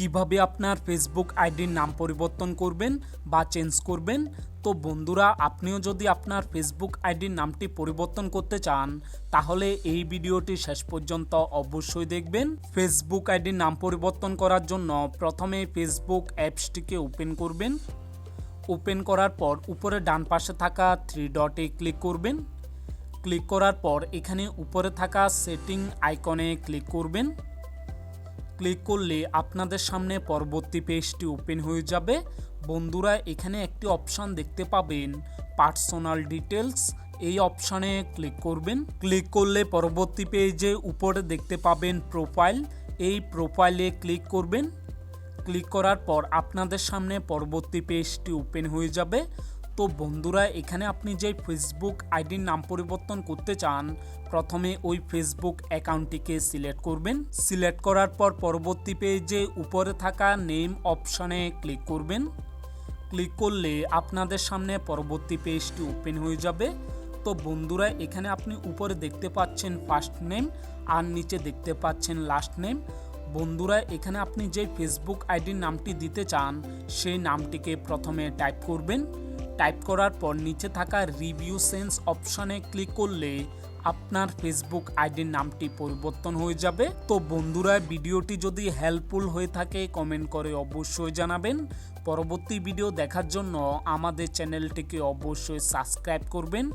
কীভাবে আপনার ফেসবুক আইডির নাম পরিবর্তন করবেন বা চেঞ্জ করবেন? তো বন্ধুরা, আপনিও যদি আপনার ফেসবুক আইডির নামটি পরিবর্তন করতে চান, তাহলে এই ভিডিওটি শেষ পর্যন্ত অবশ্যই দেখবেন। ফেসবুক আইডির নাম পরিবর্তন করার জন্য প্রথমে ফেসবুক অ্যাপসটিকে ওপেন করবেন। ওপেন করার পর উপরে ডান পাশে থাকা থ্রি ডটে ক্লিক করবেন। ক্লিক করার পর এখানে উপরে থাকা সেটিং আইকনে ক্লিক করবেন। ক্লিক করলে আপনাদের সামনে পরবর্তী পেজটি ওপেন হয়ে যাবে। বন্ধুরা, এখানে একটি অপশান দেখতে পাবেন পার্সোনাল ডিটেলস এই অপশানে ক্লিক করবেন। ক্লিক করলে পরবর্তী পেজে উপরে দেখতে পাবেন প্রোফাইল এই প্রোফাইলে ক্লিক করবেন। ক্লিক করার পর আপনাদের সামনে পরবর্তী পেজটি ওপেন হয়ে যাবে। তো বন্ধুরা, এখানে আপনি যে ফেসবুক আইডির নাম পরিবর্তন করতে চান, প্রথমে ওই ফেসবুক অ্যাকাউন্টটিকে সিলেক্ট করবেন। সিলেক্ট করার পর পরবর্তী পেজে উপরে থাকা নেম অপশানে ক্লিক করবেন। ক্লিক করলে আপনাদের সামনে পরবর্তী পেজটি ওপেন হয়ে যাবে। তো বন্ধুরা, এখানে আপনি উপরে দেখতে পাচ্ছেন ফার্স্ট নেম আর নিচে দেখতে পাচ্ছেন লাস্ট নেম বন্ধুরা, এখানে আপনি যে ফেসবুক আইডির নামটি দিতে চান, সেই নামটিকে প্রথমে টাইপ করবেন। টাইপ করার পর নিচে থাকা রিভিউ সেন্স অপশানে ক্লিক করলে আপনার ফেসবুক আইডির নামটি পরিবর্তন হয়ে যাবে। তো বন্ধুরা, ভিডিওটি যদি হেল্পফুল হয়ে থাকে কমেন্ট করে অবশ্যই জানাবেন। পরবর্তী ভিডিও দেখার জন্য আমাদের চ্যানেলটিকে অবশ্যই সাবস্ক্রাইব করবেন।